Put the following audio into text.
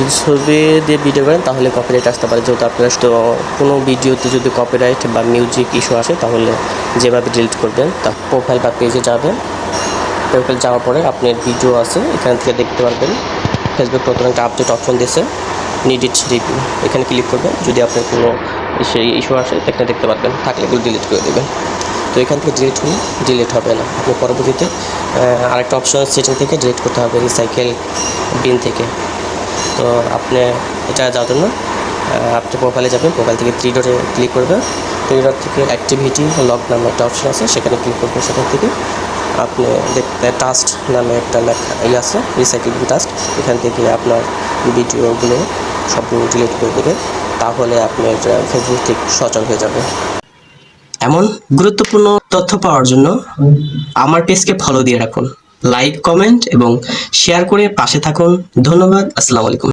যদি ছবি দিয়ে ভিডিও করেন, তাহলে কপিরাইট আসতে পারে। যেহেতু আপনার তো কোনো ভিডিওতে যদি কপিরাইট বা মিউজিক ইস্যু আসে, তাহলে যেভাবে ডিলিট করবেন তা প্রোফাইল বা পেজে যাবেন। প্রোফাইল যাওয়ার পরে আপনার ভিডিও আছে, এখান থেকে দেখতে পারবেন। ফেসবুক নতুন একটা আপডেট অপশন দিয়েছে নিডিট রিভিউ এখানে ক্লিক করবেন, যদি আপনার কোনো সেই ইস্যু আসে এখানে দেখতে পারবেন, থাকলে এগুলো ডিলিট করে দেবেন। তো এখান থেকে ডিলিট হলে ডিলিট হবে না। আপনি পরবর্তীতে আরেকটা অপশন সেটিং থেকে ডিলিট করতে হবে রিসাইকেল বিন থেকে। তো আপনি এটা যাওয়ার জন্য আপনি প্রোফাইলে যাবেন প্রোফাইল থেকে থ্রি ডটে ক্লিক করবেন। থ্রি ডট থেকে অ্যাক্টিভিটি লক নামে একটা অপশন আছে, সেখানে ক্লিক করবেন সেখান থেকে। আপনি দেখতে টাস্ট নামে একটা লেখা ইয়ে আছে রিসাইকেল টাস্ট এখান থেকে আপনার ভিডিওগুলো সবগুলো ডিলিট করে দেবে তাহলে আপনার ফেসবুক থেকে সচল হয়ে যাবে। এমন গুরুত্বপূর্ণ তথ্য পাওয়ার জন্য আমার পেজকে ফলো দিয়ে রাখুন। লাইক কমেন্ট এবং শেয়ার করে পাশে থাকুন। ধন্যবাদ আসসালামু আলাইকুম।